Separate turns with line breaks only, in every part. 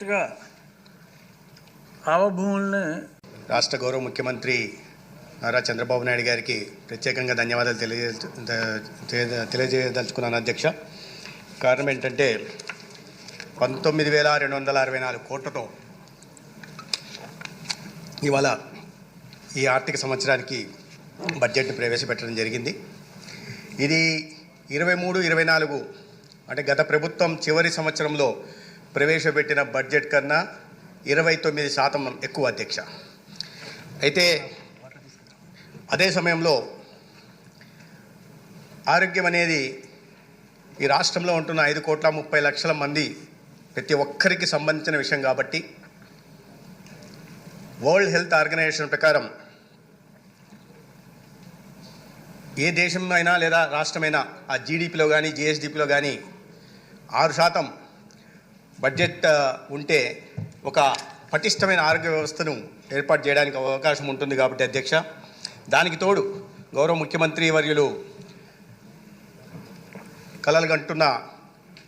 గా ఆవభూముల్ని
రాష్ట్ర గౌరవ ముఖ్యమంత్రి నారా చంద్రబాబు నాయుడు గారికి ప్రత్యేకంగా ధన్యవాదాలు తెలియజే తెలియజేయదలుచుకున్నాను అధ్యక్ష. కారణం ఏంటంటే పంతొమ్మిది వేల రెండు వందల అరవై నాలుగు కోట్లతో ఇవాళ ఈ ఆర్థిక సంవత్సరానికి బడ్జెట్ను ప్రవేశపెట్టడం జరిగింది. ఇది ఇరవై మూడు ఇరవై నాలుగు అంటే గత ప్రభుత్వం చివరి సంవత్సరంలో ప్రవేశపెట్టిన బడ్జెట్ కన్నా ఇరవై తొమ్మిది శాతం ఎక్కువ అధ్యక్ష. అయితే అదే సమయంలో ఆరోగ్యం అనేది ఈ రాష్ట్రంలో ఉంటున్న ఐదు కోట్ల ముప్పై లక్షల మంది ప్రతి ఒక్కరికి సంబంధించిన విషయం కాబట్టి వరల్డ్ హెల్త్ ఆర్గనైజేషన్ ప్రకారం ఏ దేశం అయినా లేదా రాష్ట్రమైనా ఆ జీడిపిలో కానీ జిఎస్డిపిలో కానీ ఆరు శాతం బడ్జెట్ ఉంటే ఒక పటిష్టమైన ఆరోగ్య వ్యవస్థను ఏర్పాటు చేయడానికి అవకాశం ఉంటుంది కాబట్టి అధ్యక్ష. దానికి తోడు గౌరవ ముఖ్యమంత్రి వర్యులు కలలుగంటున్న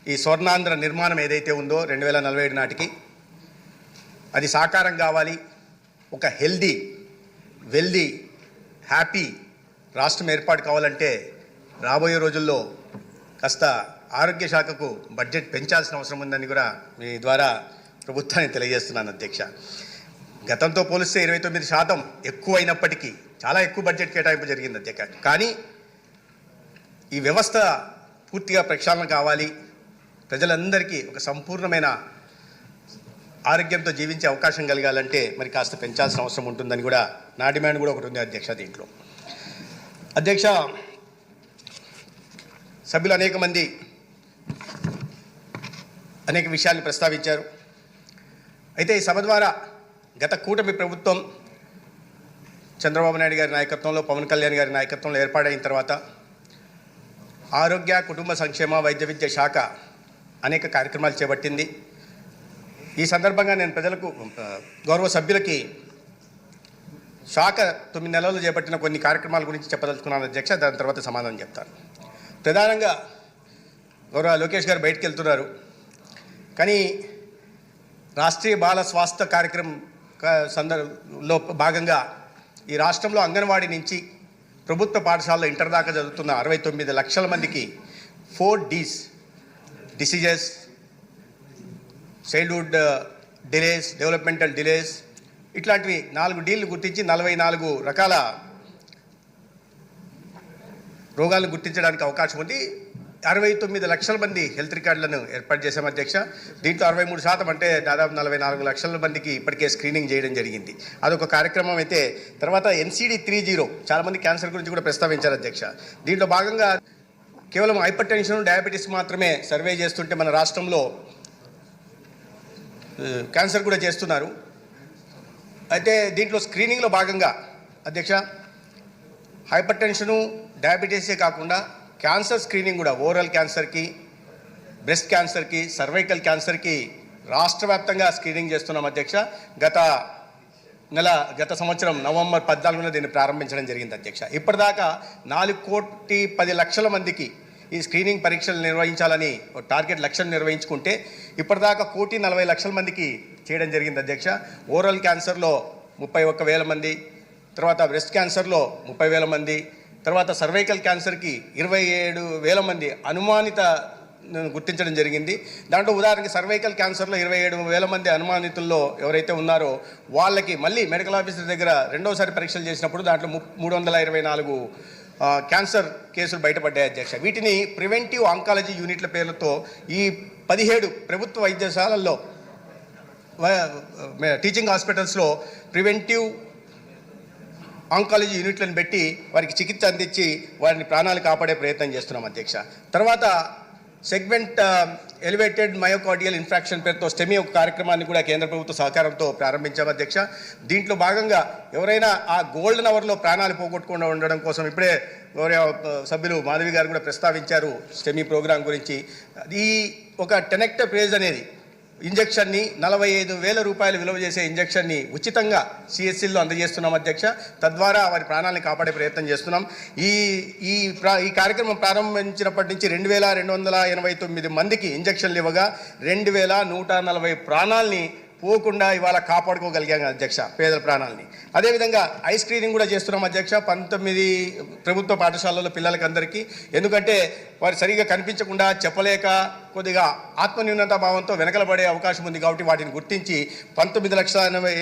ఈ స్వర్ణాంధ్ర నిర్మాణం ఏదైతే ఉందో రెండు వేల నలభై ఏడు నాటికి అది సాకారం కావాలి. ఒక హెల్దీ వెల్దీ హ్యాపీ రాష్ట్రం ఏర్పాటు కావాలంటే రాబోయే రోజుల్లో కాస్త ఆరోగ్య శాఖకు బడ్జెట్ పెంచాల్సిన అవసరం ఉందని కూడా మీ ద్వారా ప్రభుత్వానికి తెలియజేస్తున్నాను అధ్యక్ష. గతంతో పోలిస్తే ఇరవై తొమ్మిది శాతం ఎక్కువ అయినప్పటికీ చాలా ఎక్కువ బడ్జెట్ కేటాయింపు జరిగింది అధ్యక్ష. కానీ ఈ వ్యవస్థ పూర్తిగా ప్రక్షాళన కావాలి. ప్రజలందరికీ ఒక సంపూర్ణమైన ఆరోగ్యంతో జీవించే అవకాశం కలగాలంటే మరి కాస్త పెంచాల్సిన అవసరం ఉంటుందని కూడా నా డిమాండ్ కూడా ఒకటి ఉంది అధ్యక్ష దీంట్లో. అధ్యక్ష సభ్యులు అనేక మంది అనేక విషయాన్ని ప్రస్తావించారు. అయితే ఈ సభ ద్వారా గత కూటమి ప్రభుత్వం చంద్రబాబు నాయుడు గారి నాయకత్వంలో పవన్ కళ్యాణ్ గారి నాయకత్వంలో ఏర్పాటైన తర్వాత ఆరోగ్య కుటుంబ సంక్షేమ వైద్య విద్య శాఖ అనేక కార్యక్రమాలు చేపట్టింది. ఈ సందర్భంగా నేను ప్రజలకు గౌరవ సభ్యులకి శాఖ తొమ్మిది నెలలు చేపట్టిన కొన్ని కార్యక్రమాల గురించి చెప్పదలుచుకున్నాను. అధ్యక్ష దాని తర్వాత సమాధానం చెప్తాను. ప్రధానంగా గౌరవ లోకేష్ గారు బయటకు వెళ్తున్నారు. కానీ రాష్ట్రీయ బాల స్వాస్థ్య కార్యక్రమం సందర్భంలో భాగంగా ఈ రాష్ట్రంలో అంగన్వాడీ నుంచి ప్రభుత్వ పాఠశాలలో ఇంటర్ దాకా చదువుతున్న అరవై తొమ్మిది లక్షల మందికి four Ds diseases childhood uh, delays developmental delays ఇట్లాంటివి నాలుగు డీలు గుర్తించి నలభై నాలుగు రకాల రోగాలను గుర్తించడానికి అవకాశం ఉంది. అరవై తొమ్మిది లక్షల మంది హెల్త్ రికార్డులను ఏర్పాటు చేశాం అధ్యక్ష. దీంట్లో అరవై మూడు శాతం అంటే దాదాపు నలభై నాలుగు లక్షల మందికి ఇప్పటికే స్క్రీనింగ్ చేయడం జరిగింది. అదొక కార్యక్రమం అయితే తర్వాత ఎన్సీడీ త్రీ జీరో చాలామంది క్యాన్సర్ గురించి కూడా ప్రస్తావించారు అధ్యక్ష. దీంట్లో భాగంగా కేవలం హైపర్ టెన్షన్ డయాబెటీస్ మాత్రమే సర్వే చేస్తుంటే మన రాష్ట్రంలో క్యాన్సర్ కూడా చేస్తున్నారు. అయితే దీంట్లో స్క్రీనింగ్లో భాగంగా అధ్యక్ష హైపర్ టెన్షను డయాబెటీసే కాకుండా క్యాన్సర్ స్క్రీనింగ్ కూడా ఓరల్ క్యాన్సర్కి బ్రెస్ట్ క్యాన్సర్కి సర్వైకల్ క్యాన్సర్కి రాష్ట్ర వ్యాప్తంగా స్క్రీనింగ్ చేస్తున్నాం అధ్యక్ష. గత నెల గత సంవత్సరం నవంబర్ పద్నాలుగున దీన్ని ప్రారంభించడం జరిగింది అధ్యక్ష. ఇప్పటిదాకా నాలుగు కోటి పది లక్షల మందికి ఈ స్క్రీనింగ్ పరీక్షలు నిర్వహించాలని టార్గెట్ లక్ష్యం నిర్వహించుకుంటే ఇప్పటిదాకా కోటి నలభై లక్షల మందికి చేయడం జరిగింది అధ్యక్ష. ఓరల్ క్యాన్సర్లో ముప్పై ఒక్క వేల మంది తర్వాత బ్రెస్ట్ క్యాన్సర్లో ముప్పై వేల మంది తర్వాత సర్వైకల్ క్యాన్సర్కి ఇరవై ఏడు వేల మంది అనుమానిత గుర్తించడం జరిగింది. దాంట్లో ఉదాహరణకి సర్వైకల్ క్యాన్సర్లో ఇరవై ఏడు వేల మంది అనుమానితుల్లో ఎవరైతే ఉన్నారో వాళ్ళకి మళ్ళీ మెడికల్ ఆఫీసర్ దగ్గర రెండోసారి పరీక్షలు చేసినప్పుడు దాంట్లో ము- మూడు వందల ఇరవై నాలుగు క్యాన్సర్ కేసులు బయటపడ్డాయి అధ్యక్ష. వీటిని ప్రివెంటివ్ ఆంకాలజీ యూనిట్ల పేర్లతో ఈ పదిహేడు ప్రభుత్వ వైద్యశాలల్లో టీచింగ్ హాస్పిటల్స్లో ప్రివెంటివ్ ఆంకాలజీ యూనిట్లను పెట్టి వారికి చికిత్స అందించి వారిని ప్రాణాలు కాపాడే ప్రయత్నం చేస్తున్నాం అధ్యక్ష. తర్వాత సెగ్మెంట్ ఎలివేటెడ్ మయోకార్డియల్ ఇన్ఫ్రాక్షన్ పేరుతో స్టెమీ ఒక కార్యక్రమాన్ని కూడా కేంద్ర ప్రభుత్వ సహకారంతో ప్రారంభించాం అధ్యక్ష. దీంట్లో భాగంగా ఎవరైనా ఆ గోల్డెన్ అవర్లో ప్రాణాలు పోగొట్టకుండా ఉండడం కోసం ఇప్పుడే గౌరవ సభ్యులు మాధవి గారు కూడా ప్రస్తావించారు స్టెమీ ప్రోగ్రాం గురించి. ఈ ఒక టెనెక్టర్ ప్రేజ్ అనేది ఇంజక్షన్ని నలభై ఐదు వేల రూపాయలు విలువ చేసే ఇంజక్షన్ని ఉచితంగా సిఎస్సిల్లో అందజేస్తున్నాం అధ్యక్ష. తద్వారా వారి ప్రాణాలను కాపాడే ప్రయత్నం చేస్తున్నాం. ఈ ఈ ప్రా ఈ కార్యక్రమం ప్రారంభించినప్పటి నుంచి రెండు వేల రెండు వందల ఎనభై తొమ్మిది మందికి ఇంజక్షన్లు ఇవ్వగా రెండు వేల నూట నలభై ప్రాణాలని పోకుండా ఇవాళ కాపాడుకోగలిగాం అధ్యక్ష పేదల ప్రాణాలని. అదేవిధంగా ఐ స్క్రీనింగ్ కూడా చేస్తున్నాం అధ్యక్ష పంతొమ్మిది ప్రభుత్వ పాఠశాలలో పిల్లలకి అందరికీ ఎందుకంటే వారు సరిగా కనిపించకుండా చెప్పలేక కొద్దిగా ఆత్మన్యూనత భావంతో వెనకలబడే అవకాశం ఉంది కాబట్టి వాటిని గుర్తించి పంతొమ్మిది లక్షల ఎనభై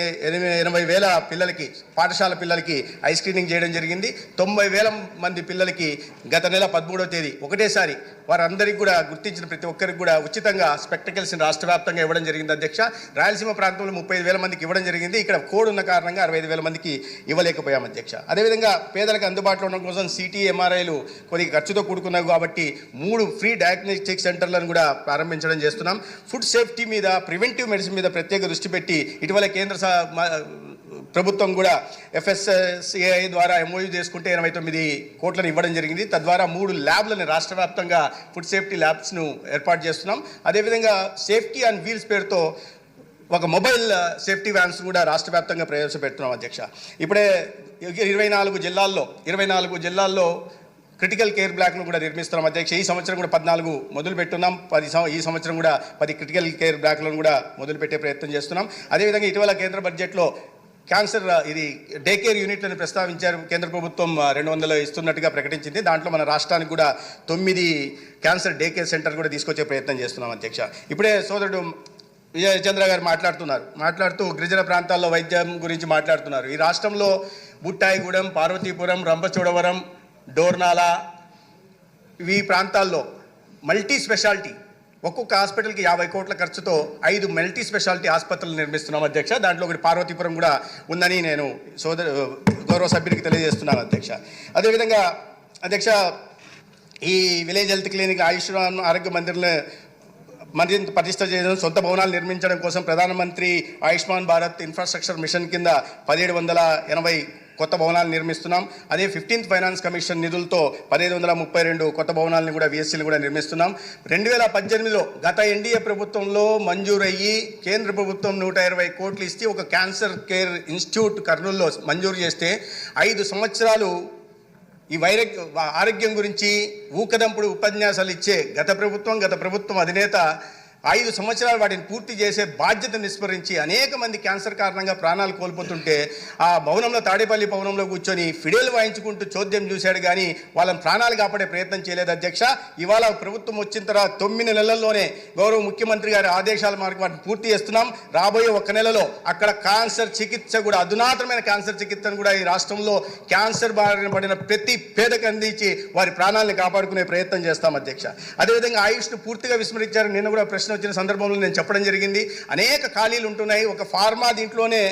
ఎనభై వేల పిల్లలకి పాఠశాల పిల్లలకి ఐ స్క్రీనింగ్ చేయడం జరిగింది. తొంభై వేల మంది పిల్లలకి గత నెల పదమూడవ తేదీ ఒకటేసారి వారందరికీ కూడా గుర్తించిన ప్రతి ఒక్కరికి కూడా ఉచితంగా స్పెక్టకల్స్ని రాష్ట్ర వ్యాప్తంగా ఇవ్వడం జరిగింది అధ్యక్ష. రాయలసీమ ప్రాంతంలో ముప్పై వేల మందికి ఇవ్వడం జరిగింది. ఇక్కడ కోడ్ ఉన్న కారణంగా అరవై వేల మందికి ఇవ్వలేకపోయాం అధ్యక్ష. అదేవిధంగా పేదలకు అందుబాటులో ఉండడం కోసం సిటీ ఎంఆర్ఐలు కొద్దిగా ఖర్చుతో కూడుకున్నాయి కాబట్టి మూడు ఫ్రీ డయాగ్నోస్టిక్ సెంటర్లను కూడా ప్రారంభించడం చేస్తున్నాం. ఫుడ్ సేఫ్టీ మీద ప్రివెంటివ్ మెడిసిన్ మీద ప్రత్యేక దృష్టి పెట్టి ఇటీవల కేంద్ర ప్రభుత్వం కూడా ఎఫ్ఎస్ఏఐ ద్వారా ఎంఓయూ చేసుకుంటే ఎనభై తొమ్మిది కోట్లను ఇవ్వడం జరిగింది. తద్వారా మూడు ల్యాబ్లను రాష్ట్ర వ్యాప్తంగా ఫుడ్ సేఫ్టీ ల్యాబ్స్ను ఏర్పాటు చేస్తున్నాం. అదేవిధంగా సేఫ్టీ అండ్ వీల్స్ పేరుతో ఒక మొబైల్ సేఫ్టీ వ్యాన్స్ కూడా రాష్ట్ర వ్యాప్తంగా ప్రవేశపెడుతున్నాం అధ్యక్ష. ఇప్పుడే ఇరవై నాలుగు జిల్లాల్లో ఇరవై నాలుగు జిల్లాల్లో క్రిటికల్ కేర్ బ్లాక్ను కూడా నిర్మిస్తున్నాం. అధ్యక్ష ఈ సంవత్సరం కూడా పద్నాలుగు మొదలు పెట్టున్నాం. పది ఈ సంవత్సరం కూడా పది క్రిటికల్ కేర్ బ్లాక్లను కూడా మొదలుపెట్టే ప్రయత్నం చేస్తున్నాం. అదేవిధంగా ఇటీవల కేంద్ర బడ్జెట్లో క్యాన్సర్ ఇది డే కేర్ యూనిట్లను ప్రస్తావించారు. కేంద్ర ప్రభుత్వం రెండు వందలు ఇస్తున్నట్టుగా ప్రకటించింది. దాంట్లో మన రాష్ట్రానికి కూడా తొమ్మిది క్యాన్సర్ డే కేర్ సెంటర్ కూడా తీసుకొచ్చే ప్రయత్నం చేస్తున్నాం అధ్యక్ష. ఇప్పుడే సోదరుడు విజయచంద్ర గారు మాట్లాడుతున్నారు. మాట్లాడుతూ గిరిజన ప్రాంతాల్లో వైద్యం గురించి మాట్లాడుతున్నారు. ఈ రాష్ట్రంలో బుట్టాయిగూడెం పార్వతీపురం రంపచోడవరం డోర్నాల ఈ ప్రాంతాల్లో మల్టీ స్పెషాలిటీ. ఒక్కొక్క హాస్పిటల్కి యాభై కోట్ల ఖర్చుతో ఐదు మల్టీ స్పెషాలిటీ ఆసుపత్రులు నిర్మిస్తున్నాం అధ్యక్ష. దాంట్లో ఒకటి పార్వతీపురం కూడా ఉందని నేను సోదర గౌరవ సభ్యుడికి తెలియజేస్తున్నాను అధ్యక్ష. అదేవిధంగా అధ్యక్ష ఈ విలేజ్ హెల్త్ క్లినిక్ ఆయుష్మాన్ ఆరోగ్య మందిర్ని మరింత ప్రతిష్ట చేయడం సొంత భవనాలు నిర్మించడం కోసం ప్రధానమంత్రి ఆయుష్మాన్ భారత్ ఇన్ఫ్రాస్ట్రక్చర్ మిషన్ కింద పదిహేడు వందల ఎనభై కొత్త భవనాలు నిర్మిస్తున్నాం. అదే ఫిఫ్టీన్త్ ఫైనాన్స్ కమిషన్ నిధులతో పదిహేను వందల ముప్పై రెండు కొత్త భవనాలను కూడా విఎస్సీలు కూడా నిర్మిస్తున్నాం. రెండు వేల పద్దెనిమిదిలో గత ఎన్డీఏ ప్రభుత్వంలో మంజూరయ్యి కేంద్ర ప్రభుత్వం నూట ఇరవై కోట్లు ఇస్తే ఒక క్యాన్సర్ కేర్ ఇన్స్టిట్యూట్ కర్నూలులో మంజూరు చేస్తే ఐదు సంవత్సరాలు ఈ వైర ఆరోగ్యం గురించి ఊకదంపుడు ఉపన్యాసాలు ఇచ్చే గత ప్రభుత్వం గత ప్రభుత్వం అధినేత ఐదు సంవత్సరాలు వాటిని పూర్తి చేసే బాధ్యత నిస్మరించి అనేక మంది క్యాన్సర్ కారణంగా ప్రాణాలు కోల్పోతుంటే ఆ భవనంలో తాడేపల్లి భవనంలో కూర్చొని ఫిడేలు వాయించుకుంటూ చోద్యం చూశాడు కానీ వాళ్ళని ప్రాణాలు కాపాడే ప్రయత్నం చేయలేదు అధ్యక్ష. ఇవాళ ప్రభుత్వం వచ్చిన తర్వాత తొమ్మిది నెలల్లోనే గౌరవ ముఖ్యమంత్రి గారి ఆదేశాల మేరకు వాటిని పూర్తి చేస్తున్నాం. రాబోయే ఒక నెలలో అక్కడ క్యాన్సర్ చికిత్స కూడా అధునాతనమైన క్యాన్సర్ చికిత్సను కూడా ఈ రాష్ట్రంలో క్యాన్సర్ బారిన పడిన ప్రతి పేదకు అందించి వారి ప్రాణాలను కాపాడుకునే ప్రయత్నం చేస్తాం అధ్యక్ష. అదేవిధంగా ఆయుష్ను పూర్తిగా విస్మరించారు నిన్న కూడా ప్రశ్న వచ్చిన సందర్భంలో నేను చెప్పడం జరిగింది. అనేక ఖాళీలు ఉంటున్నాయి. ఒక ఫార్మా దీంట్లోనే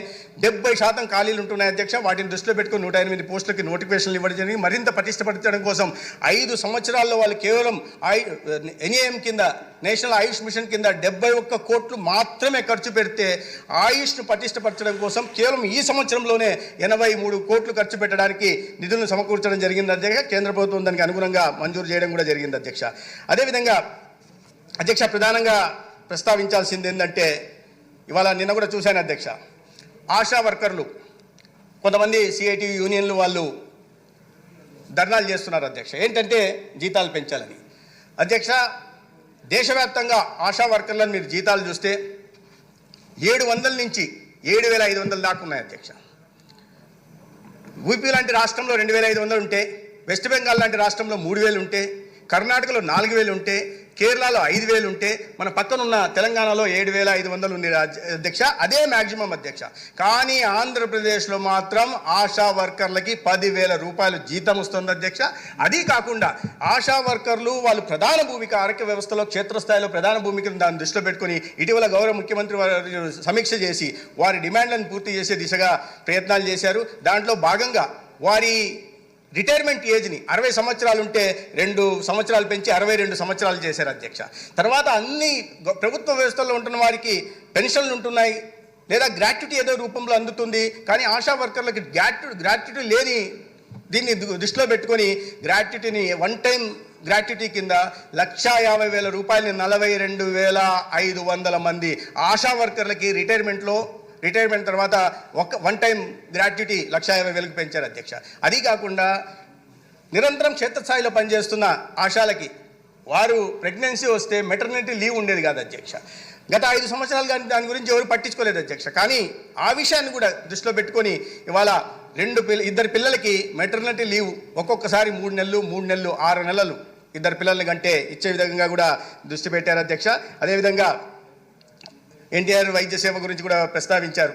డెబ్బై శాతం ఖాళీలు ఉంటున్నాయి అధ్యక్ష. వాటిని దృష్టిలో పెట్టుకుని నూట ఎనిమిది పోస్టులకి నోటిఫికేషన్లు ఇవ్వడం జరిగింది. మరింత పటిష్టపరచడం కోసం ఐదు సంవత్సరాల్లో వాళ్ళు కేవలం ఐ ఎన్ఏఎం కింద నేషనల్ ఆయుష్ మిషన్ కింద డెబ్బై ఒక్క కోట్లు మాత్రమే ఖర్చు పెడితే ఆయుష్ను పటిష్టపరచడం కోసం కేవలం ఈ సంవత్సరంలోనే ఎనభై మూడు కోట్లు ఖర్చు పెట్టడానికి నిధులను సమకూర్చడం జరిగింది అధ్యక్ష. కేంద్ర ప్రభుత్వం దానికి అనుగుణంగా మంజూరు చేయడం కూడా జరిగింది అధ్యక్ష. అదేవిధంగా అధ్యక్ష ప్రధానంగా ప్రస్తావించాల్సింది ఏంటంటే ఇవాళ నిన్న కూడా చూశాను అధ్యక్ష ఆశా వర్కర్లు కొంతమంది సిఐటి యూనియన్లు వాళ్ళు ధర్నాలు చేస్తున్నారు అధ్యక్ష. ఏంటంటే జీతాలు పెంచాలని. అధ్యక్ష దేశవ్యాప్తంగా ఆశా వర్కర్లను మీరు జీతాలు చూస్తే ఏడు వందల నుంచి ఏడు వేల ఐదు వందలు దాకా ఉన్నాయి అధ్యక్ష. యూపీ లాంటి రాష్ట్రంలో రెండు వేల ఐదు వందలు ఉంటే వెస్ట్ బెంగాల్ లాంటి రాష్ట్రంలో మూడు వేలు ఉంటే కర్ణాటకలో నాలుగు వేలు ఉంటే కేరళలో ఐదు వేలు ఉంటే మన పక్కనున్న తెలంగాణలో ఏడు వేల ఐదు వందలు ఉంది అధ్యక్ష. అదే మ్యాక్సిమం అధ్యక్ష. కానీ ఆంధ్రప్రదేశ్లో మాత్రం ఆశా వర్కర్లకి పదివేల రూపాయలు జీతం వస్తుంది అధ్యక్ష. అది కాకుండా ఆశా వర్కర్లు వాళ్ళు ప్రధాన భూమిక ఆరోగ్య వ్యవస్థలో క్షేత్రస్థాయిలో ప్రధాన భూమికను దాన్ని దృష్టిలో పెట్టుకుని ఇటీవల గౌరవ ముఖ్యమంత్రి వారు సమీక్ష చేసి వారి డిమాండ్లను పూర్తి చేసే దిశగా ప్రయత్నాలు చేశారు. దాంట్లో భాగంగా వారి రిటైర్మెంట్ ఏజ్ని అరవై సంవత్సరాలు ఉంటే రెండు సంవత్సరాలు పెంచి అరవై రెండు సంవత్సరాలు చేశారు అధ్యక్ష. తర్వాత అన్ని ప్రభుత్వ వ్యవస్థలో ఉంటున్న వారికి పెన్షన్లు ఉంటున్నాయి లేదా గ్రాట్యుటీ ఏదో రూపంలో అందుతుంది. కానీ ఆశా వర్కర్లకి గ్రాట్యు గ్రాట్యుటీ లేని దీన్ని దృష్టిలో పెట్టుకొని గ్రాట్యుటీని వన్ టైం గ్రాట్యుటీ కింద లక్షా యాభై వేల రూపాయలని నలభై రెండు వేల ఐదు వందల మంది ఆశా వర్కర్లకి రిటైర్మెంట్లో రిటైర్మెంట్ తర్వాత ఒక వన్ టైం గ్రాట్యుటీ లక్ష యాభై వేలకు పెంచారు అధ్యక్ష. అది కాకుండా నిరంతరం క్షేత్రస్థాయిలో పనిచేస్తున్న ఆశాలకి వారు ప్రెగ్నెన్సీ వస్తే మెటర్నిటీ లీవ్ ఉండేది కాదు అధ్యక్ష. గత ఐదు సంవత్సరాలు కానీ దాని గురించి ఎవరు పట్టించుకోలేదు అధ్యక్ష. కానీ ఆ విషయాన్ని కూడా దృష్టిలో పెట్టుకొని ఇవాళ రెండు పిల్ల ఇద్దరు పిల్లలకి మెటర్నిటీ లీవ్ ఒక్కొక్కసారి మూడు నెలలు మూడు నెలలు ఆరు నెలలు ఇద్దరు పిల్లల్ని కంటే ఇచ్చే విధంగా కూడా దృష్టి పెట్టారు అధ్యక్ష. అదేవిధంగా ఎన్టీఆర్ వైద్య సేవ గురించి కూడా ప్రస్తావించారు.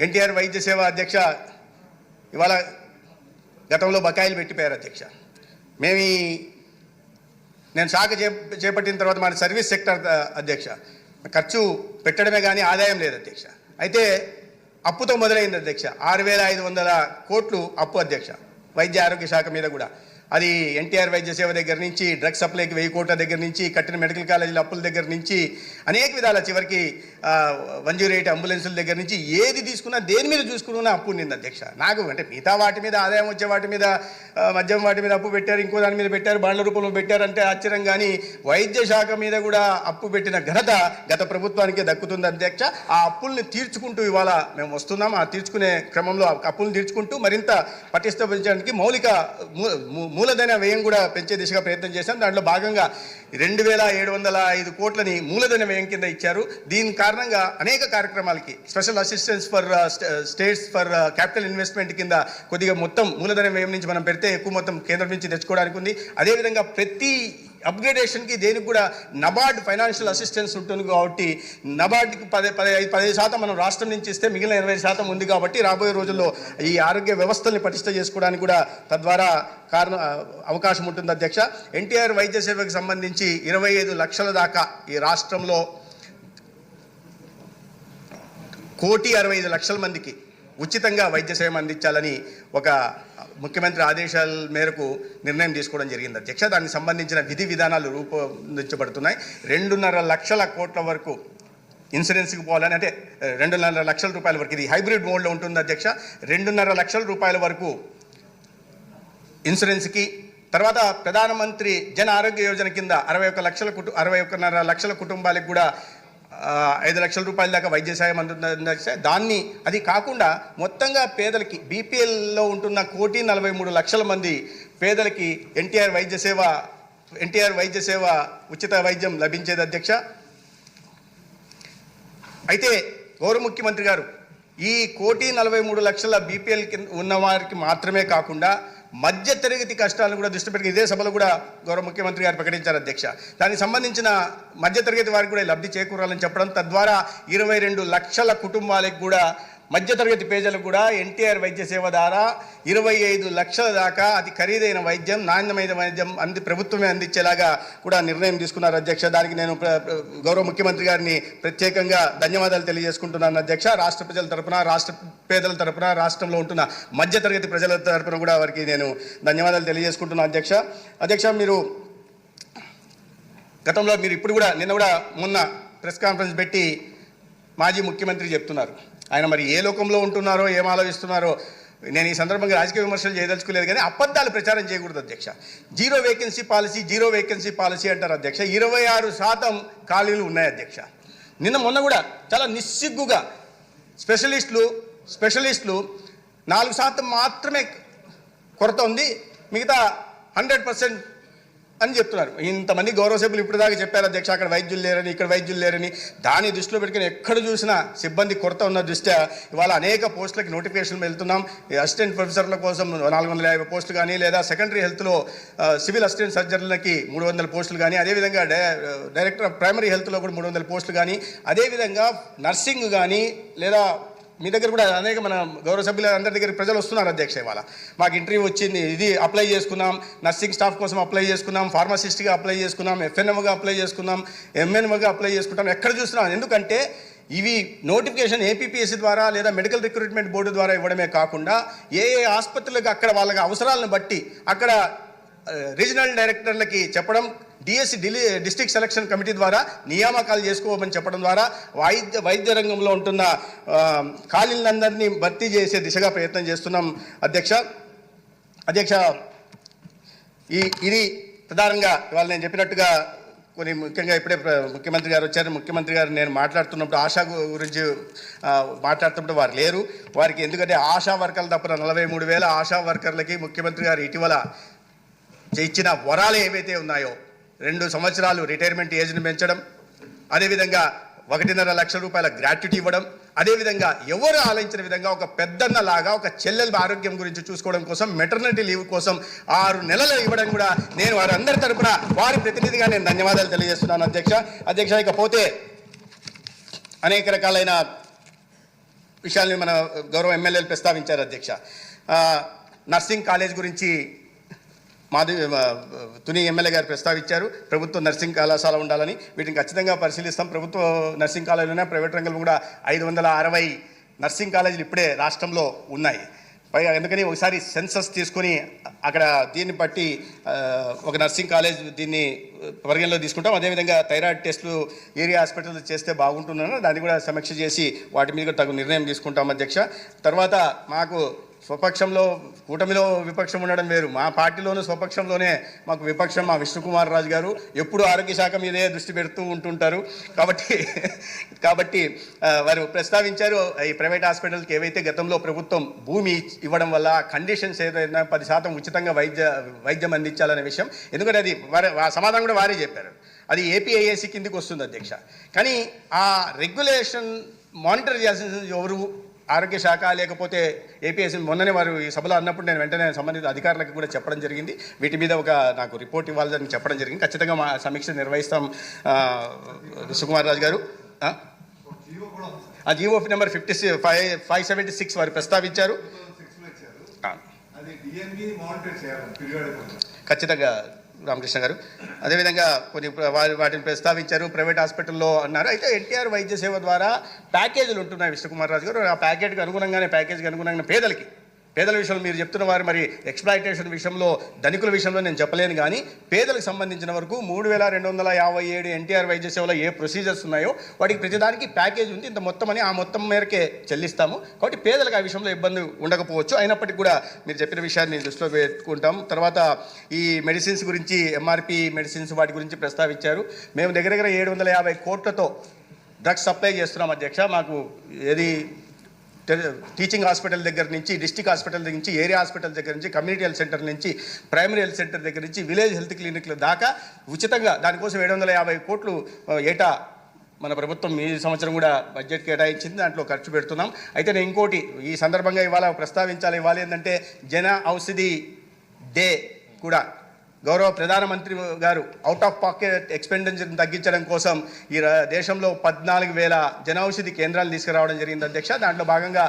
ఎన్టీఆర్ వైద్య సేవ అధ్యక్ష ఇవాళ గతంలో బకాయిలు పెట్టిపోయారు అధ్యక్ష. మేము నేను శాఖ చే చేపట్టిన తర్వాత మన సర్వీస్ సెక్టర్ అధ్యక్ష. ఖర్చు పెట్టడమే కానీ ఆదాయం లేదు అధ్యక్ష. అయితే అప్పుతో మొదలైంది అధ్యక్ష. ఆరు వేల ఐదు వందల కోట్లు అప్పు అధ్యక్ష. వైద్య ఆరోగ్య శాఖ మీద కూడా. అది ఎన్టీఆర్ వైద్య సేవ దగ్గర నుంచి డ్రగ్ సప్లైకి వెయ్యి కోట్ల దగ్గర నుంచి కట్టిన మెడికల్ కాలేజీల అప్పుల దగ్గర నుంచి అనేక విధాల చివరికి వన్ జీరో ఎయిట్ అంబులెన్సుల దగ్గర నుంచి ఏది తీసుకున్నా దేని మీద చూసుకున్నా అప్పు నింది అధ్యక్ష. నాకు అంటే మిగతా వాటి మీద ఆదాయం వచ్చే వాటి మీద మద్యం వాటి మీద అప్పు పెట్టారు ఇంకో దాని మీద పెట్టారు బాండ్ల రూపంలో పెట్టారంటే ఆశ్చర్యం కానీ వైద్య శాఖ మీద కూడా అప్పు పెట్టిన ఘనత గత ప్రభుత్వానికే దక్కుతుంది అధ్యక్ష. ఆ అప్పుల్ని తీర్చుకుంటూ ఇవాళ మేము వస్తున్నాం. ఆ తీర్చుకునే క్రమంలో ఆ అప్పులను తీర్చుకుంటూ మరింత పటిష్టపరచడానికి మౌలిక మూ- మూలధన వ్యయం కూడా పెంచే దిశగా ప్రయత్నం చేశాం. దాంట్లో భాగంగా రెండు వేల ఏడు వందల ఐదు కోట్లని మూలధన వ్యయం కింద ఇచ్చారు. దీని కారణంగా అనేక కార్యక్రమాలకి special assistance for states for capital investment కింద కొద్దిగా మొత్తం మూలధన వ్యయం నుంచి మనం పెడితే ఎక్కువ మొత్తం కేంద్రం నుంచి తెచ్చుకోవడానికి ఉంది. అదేవిధంగా ప్రతి అప్గ్రేడేషన్కి దేనికి కూడా నబార్డ్ ఫైనాన్షియల్ అసిస్టెన్స్ ఉంటుంది కాబట్టి నబార్డ్కి పదే పదే పదిహేను శాతం మనం రాష్ట్రం నుంచి ఇస్తే మిగిలిన ఇరవై శాతం ఉంది కాబట్టి రాబోయే రోజుల్లో ఈ ఆరోగ్య వ్యవస్థల్ని పటిష్ట చేసుకోవడానికి కూడా తద్వారా కారణం అవకాశం ఉంటుంది అధ్యక్ష. ఎన్టీఆర్ వైద్య సేవకు సంబంధించి ఇరవై ఐదు లక్షల దాకా ఈ రాష్ట్రంలో కోటి అరవై ఐదు లక్షల మందికి ఉచితంగా వైద్య సేవ అందించాలని ఒక ముఖ్యమంత్రి ఆదేశాల మేరకు నిర్ణయం తీసుకోవడం జరిగింది. అధ్యక్ష దానికి సంబంధించిన విధి విధానాలు రూపొందించబడుతున్నాయి. రెండున్నర లక్షల కోట్ల వరకు ఇన్సూరెన్స్కి పోవాలని అంటే రెండున్నర లక్షల రూపాయల వరకు ఇది హైబ్రిడ్ మోడ్లో ఉంటుంది అధ్యక్ష. రెండున్నర లక్షల రూపాయల వరకు ఇన్సూరెన్స్కి తర్వాత ప్రధానమంత్రి జన ఆరోగ్య యోజన కింద అరవై ఒక్క లక్షల కుటు అరవై ఒక్కన్నర లక్షల కుటుంబాలకు కూడా ఐదు లక్షల రూపాయల దాకా వైద్య సాయం అందుతుంది దాన్ని అది కాకుండా మొత్తంగా పేదలకి బీపీఎల్లో ఉంటున్న కోటి నలభై మూడు లక్షల మంది పేదలకి ఎన్టీఆర్ వైద్య సేవ ఎన్టీఆర్ వైద్య సేవ ఉచిత వైద్యం లభించేది అధ్యక్ష. అయితే గౌరవ ముఖ్యమంత్రి గారు ఈ కోటి నలభై మూడు లక్షల బీపీఎల్ కింద ఉన్న వారికి మాత్రమే కాకుండా మధ్య తరగతి కష్టాలను కూడా దృష్టి పెట్టి ఇదే సభలో కూడా గౌరవ ముఖ్యమంత్రి గారు ప్రకటించారు అధ్యక్ష. దానికి సంబంధించిన మధ్య తరగతి వారికి కూడా లబ్ధి చేకూరాలని చెప్పడం తద్వారా ఇరవై రెండు లక్షల కుటుంబాలకు కూడా మధ్యతరగతి పేదలకు కూడా ఎన్టీఆర్ వైద్య సేవ ద్వారా ఇరవై ఐదు లక్షల దాకా అతి ఖరీదైన వైద్యం నాణ్యమైన వైద్యం అంది ప్రభుత్వమే అందించేలాగా కూడా నిర్ణయం తీసుకున్నారు అధ్యక్ష. దానికి నేను గౌరవ ముఖ్యమంత్రి గారిని ప్రత్యేకంగా ధన్యవాదాలు తెలియజేసుకుంటున్నాను అధ్యక్ష. రాష్ట్ర ప్రజల తరపున రాష్ట్ర పేదల తరపున రాష్ట్రంలో ఉంటున్న మధ్యతరగతి ప్రజల తరపున కూడా వారికి నేను ధన్యవాదాలు తెలియజేసుకుంటున్నాను అధ్యక్ష. అధ్యక్ష మీరు గతంలో మీరు ఇప్పుడు కూడా నిన్న కూడా మొన్న ప్రెస్ కాన్ఫరెన్స్ పెట్టి మాజీ ముఖ్యమంత్రి చెప్తున్నారు. ఆయన మరి ఏ లోకంలో ఉంటున్నారో ఏం ఆలోచిస్తున్నారో నేను ఈ సందర్భంగా రాజకీయ విమర్శలు చేయదలుచుకోలేదు కానీ అబద్ధాలు ప్రచారం చేయకూడదు అధ్యక్ష. Zero vacancy policy zero vacancy policy అంటారు అధ్యక్ష. ఇరవై ఆరు శాతం ఖాళీలు ఉన్నాయి అధ్యక్ష. నిన్న మొన్న కూడా చాలా నిస్సిగ్గుగా స్పెషలిస్టులు స్పెషలిస్టులు నాలుగు శాతం మాత్రమే కొరత ఉంది. మిగతా హండ్రెడ్ పర్సెంట్ అని చెప్తున్నారు. ఇంతమంది గౌరవ సభ్యులు ఇప్పుడు దాకా చెప్పారు అధ్యక్ష అక్కడ వైద్యులు లేరని ఇక్కడ వైద్యులు లేరని. దాన్ని దృష్టిలో పెట్టుకుని ఎక్కడ చూసినా సిబ్బంది కొరత ఉన్న దృష్ట్యా ఇవాళ అనేక పోస్టులకు నోటిఫికేషన్ వెళ్తున్నాం. అసిస్టెంట్ ప్రొఫెసర్ల కోసం నాలుగు వందల యాభై పోస్టులు కానీ లేదా సెకండరీ హెల్త్లో సివిల్ అసిస్టెంట్ సర్జన్లకి మూడు వందల పోస్టులు కానీ అదేవిధంగా డై డైరెక్టర్ ఆఫ్ ప్రైమరీ హెల్త్లో కూడా మూడు వందల పోస్టులు కానీ అదేవిధంగా నర్సింగ్ కానీ లేదా మీ దగ్గర కూడా అనేక మన గౌరవ సభ్యులు అందరి దగ్గర ప్రజలు వస్తున్నారు అధ్యక్ష ఇవాళ. మాకు ఇంటర్వ్యూ వచ్చింది ఇది అప్లై చేసుకున్నాం నర్సింగ్ స్టాఫ్ కోసం అప్లై చేసుకున్నాం ఫార్మసిస్ట్గా అప్లై చేసుకున్నాం ఎఫ్ఎన్ఎంగా అప్లై చేసుకున్నాం ఎంఎన్ఎంగా అప్లై చేసుకుంటాం. ఎక్కడ చూస్తున్నాం ఎందుకంటే ఇవి నోటిఫికేషన్ ఏపీపీఎస్సీ ద్వారా లేదా మెడికల్ రిక్రూట్మెంట్ బోర్డు ద్వారా ఇవ్వడమే కాకుండా ఏ ఏ ఆసుపత్రులకు అక్కడ వాళ్ళకి అవసరాలను బట్టి అక్కడ eh, రీజనల్ డైరెక్టర్లకి చెప్పడం DSC Delhi district selection committee ద్వారా నియామకాలు చేసుకోమని చెప్పడం ద్వారా వైద్య వైద్య రంగంలో ఉంటున్న ఖాళీలందరినీ భర్తీ చేసే దిశగా ప్రయత్నం చేస్తున్నాం అధ్యక్ష. అధ్యక్ష ఈ ఇది ప్రధానంగా ఇవాళ నేను చెప్పినట్టుగా కొన్ని ముఖ్యంగా ఇప్పుడే ముఖ్యమంత్రి గారు వచ్చారు. ముఖ్యమంత్రి గారు నేను మాట్లాడుతున్నప్పుడు ఆశా గురించి మాట్లాడుతున్నప్పుడు వారు లేరు. వారికి ఎందుకంటే ఆశా వర్కర్లు తప్పన నలభై మూడు వేల ఆశా వర్కర్లకి ముఖ్యమంత్రి గారు ఇటీవల ఇచ్చిన వరాలు ఏవైతే ఉన్నాయో రెండు సంవత్సరాలు రిటైర్మెంట్ ఏజ్ని పెంచడం అదేవిధంగా ఒకటిన్నర లక్షల రూపాయల గ్రాట్యుటీ ఇవ్వడం అదేవిధంగా ఎవరు ఆలోచించిన విధంగా ఒక పెద్దన్న లాగా ఒక చెల్లెల ఆరోగ్యం గురించి చూసుకోవడం కోసం మెటర్నిటీ లీవ్ కోసం ఆరు నెలలు ఇవ్వడం కూడా నేను వారందరి తరపున వారి ప్రతినిధిగా నేను ధన్యవాదాలు తెలియజేస్తున్నాను అధ్యక్ష. అధ్యక్ష ఇకపోతే అనేక రకాలైన విషయాల్ని మన గౌరవ ఎమ్మెల్యేలు ప్రస్తావించారు అధ్యక్ష. నర్సింగ్ కాలేజ్ గురించి మాది తుని ఎమ్మెల్యే గారు ప్రస్తావించారు. ప్రభుత్వ నర్సింగ్ కళాశాల ఉండాలని. వీటిని ఖచ్చితంగా పరిశీలిస్తాం. ప్రభుత్వ నర్సింగ్ కాలేజీలోనే ప్రైవేట్ రంగంలో కూడా ఐదు వందల అరవై నర్సింగ్ కాలేజీలు ఇప్పుడే రాష్ట్రంలో ఉన్నాయి. పైగా ఎందుకని ఒకసారి సెన్సస్ తీసుకొని అక్కడ దీన్ని బట్టి ఒక నర్సింగ్ కాలేజ్ దీన్ని పరిగణలో తీసుకుంటాం. అదేవిధంగా థైరాయిడ్ టెస్టులు ఏరియా హాస్పిటల్ చేస్తే బాగుంటుందని దాన్ని కూడా సమీక్ష చేసి వాటి మీద తగు నిర్ణయం తీసుకుంటాం అధ్యక్ష. తర్వాత మాకు స్వపక్షంలో కూటమిలో విపక్షం ఉండడం వేరు. మా పార్టీలోనూ స్వపక్షంలోనే మాకు విపక్షం మా విష్ణుకుమార్ రాజు గారు ఎప్పుడు ఆరోగ్య శాఖ మీదే దృష్టి పెడుతూ ఉంటుంటారు. కాబట్టి కాబట్టి వారు ప్రస్తావించారు ఈ ప్రైవేట్ హాస్పిటల్కి ఏవైతే గతంలో ప్రభుత్వం భూమి ఇవ్వడం వల్ల కండిషన్స్ ఏదైనా పది శాతం ఉచితంగా వైద్య వైద్యం అందించాలనే విషయం ఎందుకంటే అది వారి సమాధానం కూడా వారే చెప్పారు. అది ఏపీఐఏసీ కిందికి వస్తుంది అధ్యక్ష. కానీ ఆ రెగ్యులేషన్ మానిటర్ చేయాల్సిన ఎవరు? ఆరోగ్య శాఖ లేకపోతే ఏపీఎస్సీ మొన్ననే వారు ఈ సభలో అన్నప్పుడు నేను వెంటనే సంబంధిత అధికారులకు కూడా చెప్పడం జరిగింది. వీటి మీద ఒక నాకు రిపోర్ట్ ఇవ్వాలని చెప్పడం జరిగింది. ఖచ్చితంగా మా సమీక్ష నిర్వహిస్తాం సుకుమార్ రాజు గారు. ఆ? GOP number fifty five five seventy six వారు ప్రస్తావించారు. ఖచ్చితంగా రామకృష్ణ గారు. అదేవిధంగా కొన్ని వారి వాటిని ప్రస్తావించారు ప్రైవేట్ హాస్పిటల్లో అన్నారు. అయితే ఎన్టీఆర్ వైద్య సేవ ద్వారా ప్యాకేజీలు ఉంటున్నాయి విష్ణుకుమార్ రాజు గారు. ఆ ప్యాకేజ్కి అనుగుణంగానే ప్యాకేజ్కి అనుగుణంగా పేదలకి పేదల విషయంలో మీరు చెప్తున్న వారు మరి ఎక్స్ప్లాయిటేషన్ విషయంలో ధనికుల విషయంలో నేను చెప్పలేను కానీ పేదలకు సంబంధించిన వరకు మూడు వేల రెండు వందల యాభై ఏడు ఎన్టీఆర్ వైద్య సేవలో ఏ ప్రొసీజర్స్ ఉన్నాయో వాటికి ప్రతిదానికి ప్యాకేజ్ ఉంది. ఇంత మొత్తం అని ఆ మొత్తం మేరకే చెల్లిస్తాము. కాబట్టి పేదలకు ఆ విషయంలో ఇబ్బంది ఉండకపోవచ్చు. అయినప్పటికీ కూడా మీరు చెప్పిన విషయాన్ని దృష్టిలో పెట్టుకుంటాం. తర్వాత ఈ మెడిసిన్స్ గురించి ఎంఆర్పి మెడిసిన్స్ వాటి గురించి ప్రస్తావించారు. మేము దగ్గర దగ్గర ఏడు వందల యాభై కోట్లతో డ్రగ్స్ సప్లై చేస్తున్నాం అధ్యక్ష. మాకు ఏది టీచింగ్ హాస్పిటల్ దగ్గర నుంచి డిస్టిక్ హాస్పిటల్ దగ్గర నుంచి ఏరియా హాస్పిటల్ దగ్గర నుంచి కమ్యూనిటీ హెల్త్ సెంటర్ నుంచి ప్రైమరీ హెల్త్ సెంటర్ దగ్గర నుంచి విలేజ్ హెల్త్ క్లినిక్ల దాకా ఉచితంగా దానికోసం ఏడు వందల యాభై కోట్లు ఏటా మన ప్రభుత్వం ఈ సంవత్సరం కూడా బడ్జెట్ కేటాయించింది దాంట్లో ఖర్చు పెడుతున్నాం. అయితే నేను ఇంకోటి ఈ సందర్భంగా ఇవాళ ప్రస్తావించాలి ఇవ్వాలి ఏంటంటే జన ఔషధి డే కూడా గౌరవ ప్రధానమంత్రి గారు అవుట్ ఆఫ్ పాకెట్ ఎక్స్పెండిచర్ని తగ్గించడం కోసం ఈ దేశంలో పద్నాలుగు వేల జనౌషధి కేంద్రాలు తీసుకురావడం జరిగింది అధ్యక్ష. దాంట్లో భాగంగా